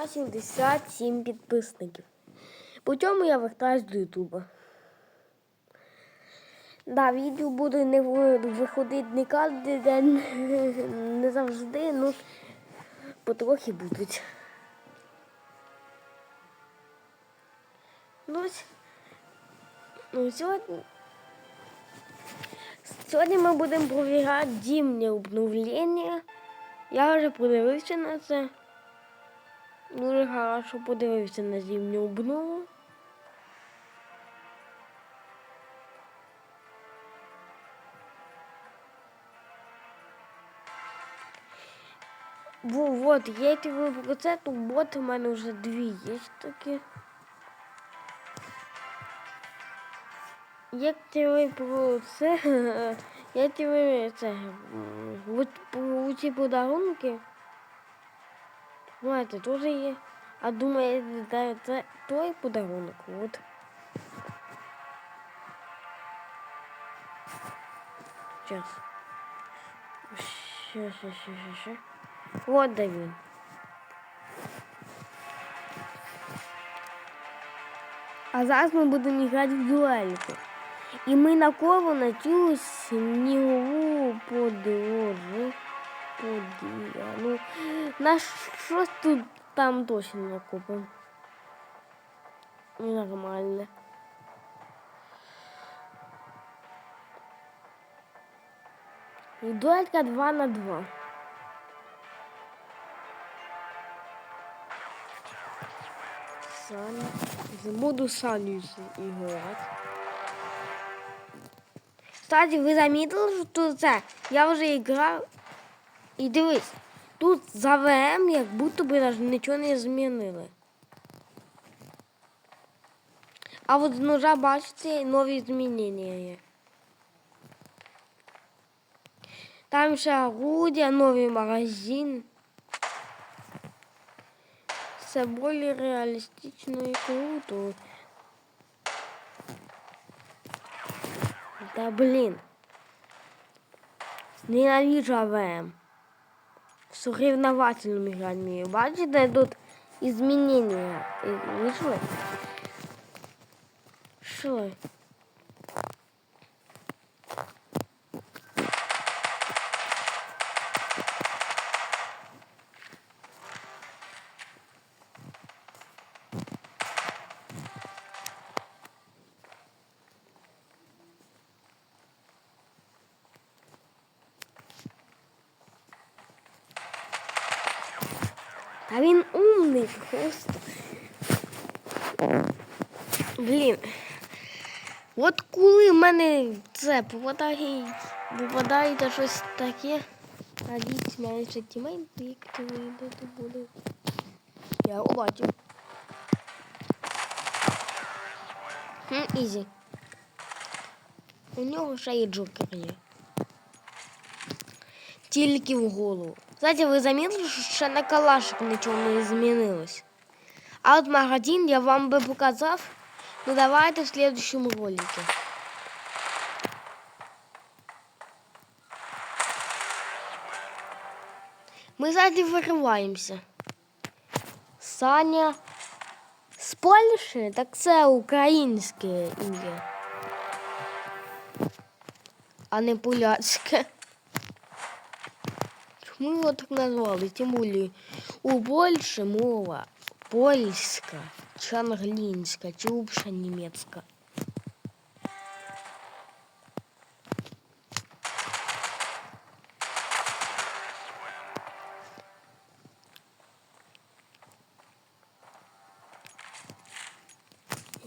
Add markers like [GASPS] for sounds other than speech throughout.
на 77 підписників. По цьому я вертаюсь до Ютуба. Да, відео буде не виходити не кожен день, [LAUGHS] не завжди, ну потрохи будуть. Ну, ну сьогодні. Сьогодні ми будемо провіряти дімне обновлення. Я вже подивився на це. Дуже хорошо подивився на зимню обнову. Во, вот, про це, то бот у мене вже дві є такі. Як ви про це, [LAUGHS] ти ви це, от про ці подарунки, знаєте, теж є. А думаєте, це той подарунок, от. Сейчас. Ще, ще, ще, ще, ще. Вот. А зараз ми будемо грати в дуельку. І ми на коло на цю снігову. Подія. Ну, наш щось тут там точно накупимо. Нормально. І дуелька 2 на 2. Саня. Буду Саню іграти. Кстати, ви замітили, що тут це? Я вже грав. І дивись, тут за ВМ як будто би нічого не змінили. А от з ножа, бачите, нові змінення є. Там ще орудия, новий магазин. Все більш реалістично і круто. Да блин. Ненавижу АВМ. В играми. Бачите, идут изменения. И- Не А він умний просто. Блін. От коли в мене це попадає, попадає та щось таке. А діть мене ще тімейт, як то буде. Я бачу. Хм, ізі. У нього ще є джокер є. Тільки в голову. Кстати, ви замітили, що ще на калашик нічого не змінилось. А от магазин я вам би показав. Ну давайте в следующем ролике. Ми сзади вириваємося. Саня з Польщі, так це українське ім'я. А не поляцьке. Чому його так назвали? Тим більше у Польщі мова польська, чи англійська, чи взагалі німецька.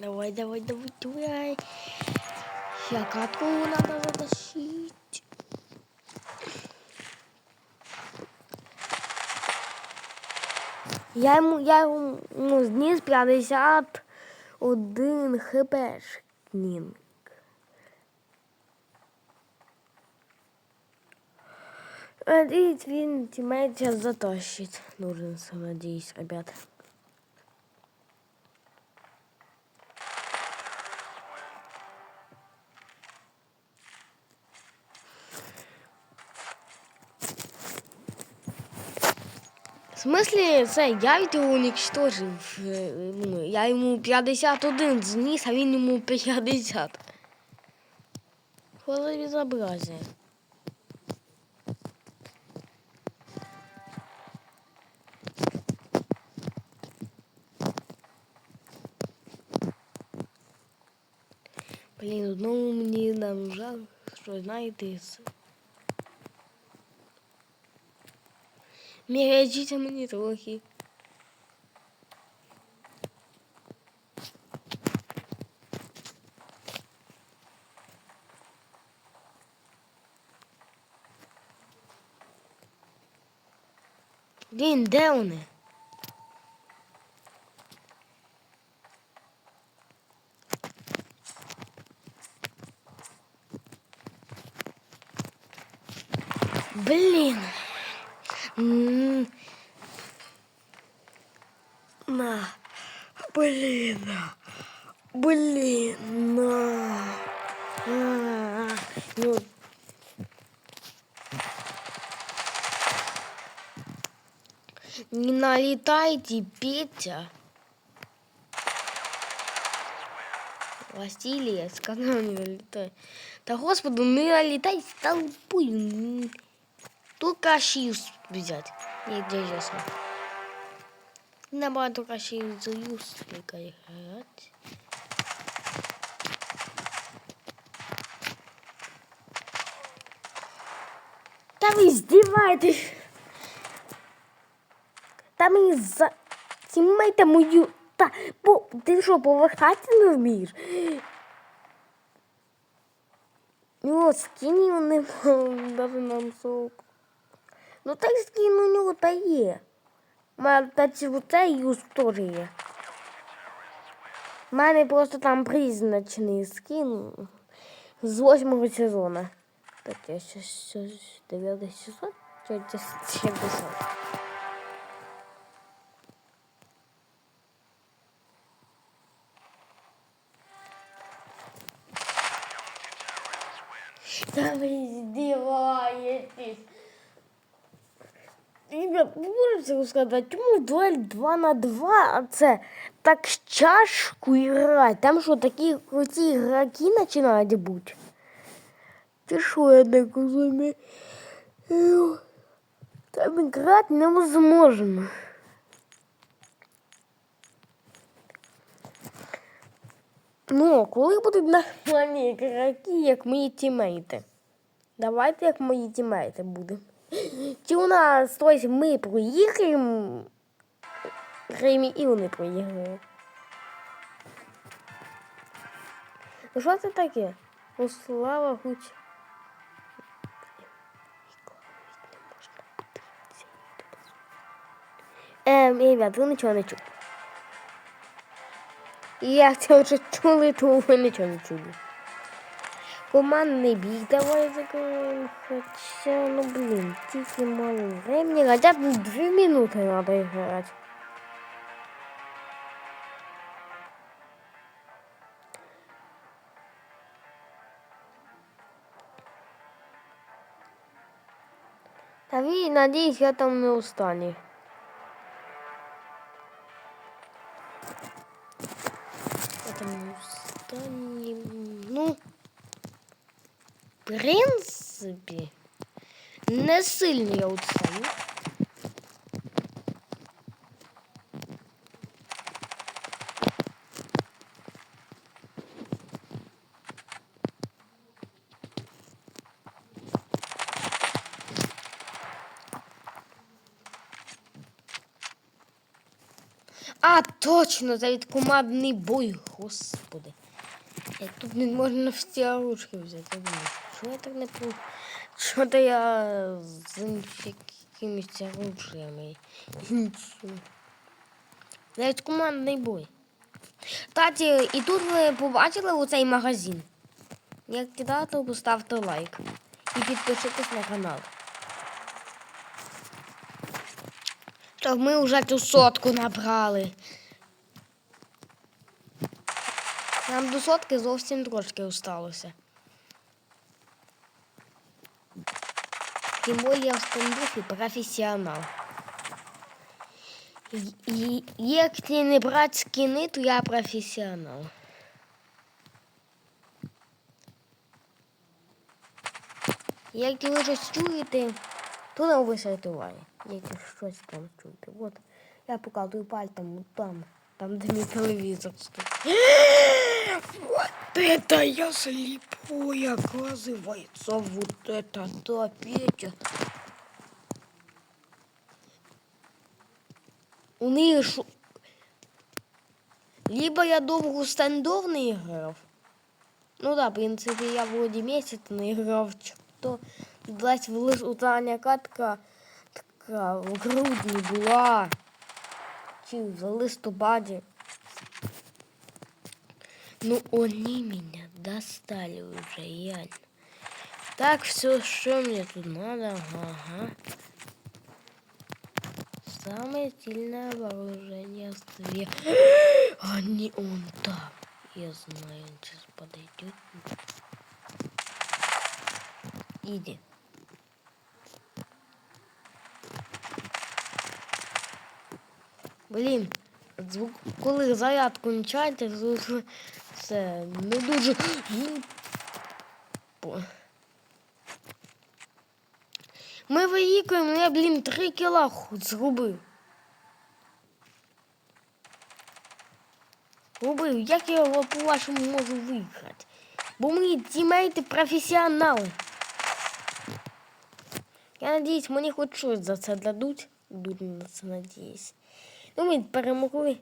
Давай, давай, давай, давай. Я катку надо затащить. Я йому, я йому зніс 51 хпшнінг. Надеюсь, він тімейт зараз затащит. Нужен, надеюсь, ребята. Смислі, це я його уничтожив. Е, ну, Я йому 51 зніс, а він йому 50. Що за безобразие? Блін, одному мені нам жаль, що знаєте. з- Мірячіться мені трохи. Блін, де вони? Блін. М. На. Блін. Блін. На. А, Ну. Не налетайте, Петя. Василий, сказал не налетай. Да господи, не налетай в толпу. М. Только шиюс взять. Не держится. Набагато только шиюс играть. Та ви здіваєтесь. Та мені за... Знімайте мою... Та, бо ти що, поверхати не вмієш? У нього скінів немає, навіть нам сок. Ну так скін у нього та є. У мене та ці оце юз теж є. У мене просто там призначений скін з восьмого сезону. Так, я сейчас, сейчас дев'ятий сезон, чи десь Ребят, сказати, чому дуель 2 на 2, а це так з чашку грати? Там що, такі круті ігроки починають бути? Ти що, я не розумію? Там грати невозможно. Ну, коли будуть нормальні ігроки, як мої тімейти? Давайте як мої тімейти будемо. Чи у нас тобто, ми проїхаємо, Ремі і. Ну що це таке? Ну слава гуч. Ем, ребят, ви нічого не чули. І як це вже чули, то ви нічого не чули. Командний бій давай закроем. Хотя, ну блин, тільки мало времени. Хотя бы две минуты надо играть. Та ви, надіюсь, я там не устану. Я там не устану. Ну, в принципі, не сильно я устану. А, точно, це від командний бой, господи. Тут не можна всі ручки взяти. Я я так не по... Що то я з якимись оружиями. Нічого. Навіть командний бой. Кстати, і тут ви побачили оцей магазин. Як кидати, то поставте лайк. І підпишитесь на канал. Щоб ми вже цю сотку набрали. Нам до сотки зовсім трошки осталося. Тим більше я в стендуфі професіонал. І- і- Якщо не брати скини, то я професіонал. Як ви щось чуєте, то не уваги. Якщо щось там чуєте. От я показую пальцем там, там де мій телевізор стоїть. [GASPS] Вот это я слепой, оказывается, вот это да, Петя. У них шо- Либо я довго стендов не грав. Ну да, в принципі, я вроді місяць не грав. чи То десь в лиш остання катка така в грудні була. Чи в листопаді. Ну, они меня достали уже, реально. Так, все, что мне тут надо? Ага. Самое сильное вооружение в стране. [GASPS] Они он там. Я знаю, он сейчас подойдет. Иди. Блін, звук, заряд кончається, звук це не дуже. Ми виїкуємо, я, блін, три кіла згубив. Згубив, як я його по-вашому можу виграти? Бо мої тімейти професіонали. Я надіюсь, мені хоч щось за це дадуть. Дуже на це надіюсь. Ну, ми перемогли.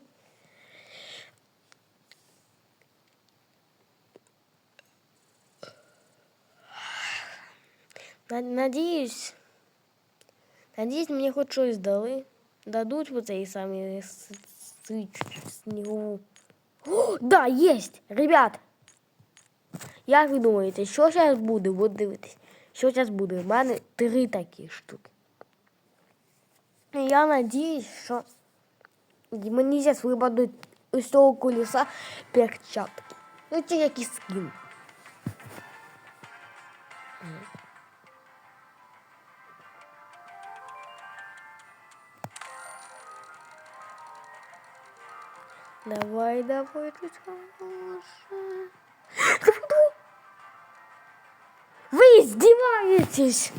Надіюсь. Надіюсь, мені хоч щось дали. Дадуть в цей самий с- с- снігову. О, да, єсть! Ребят! Як ви думаєте, що зараз буде? От дивитесь. Що зараз буде? У мене три такі штуки. Я надіюсь, що мені зараз випадуть із того колеса перчатки. Ну, це як і Давай, давай, ты сможешь. Вы издеваетесь!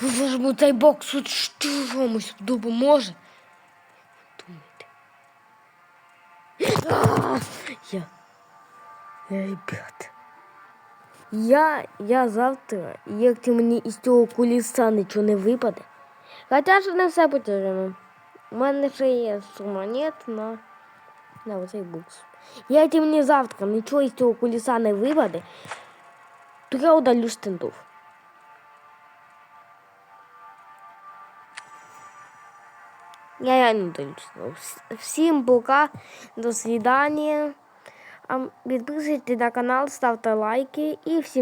Возьму тайбок, суд, что вам из дуба может? Думает. Я, ребята. Я, я завтра, якщо мені із цього куліса нічого не випаде. Хоча ж не все потеряно. У мене ще є монет на, на оцей букс. Якщо мені завтра нічого із цього куліса не випаде, то я удалю стендов. Я реально удалю стендов. Всім пока, до свидания. Підписуйтесь на канал, ставте лайки і всім.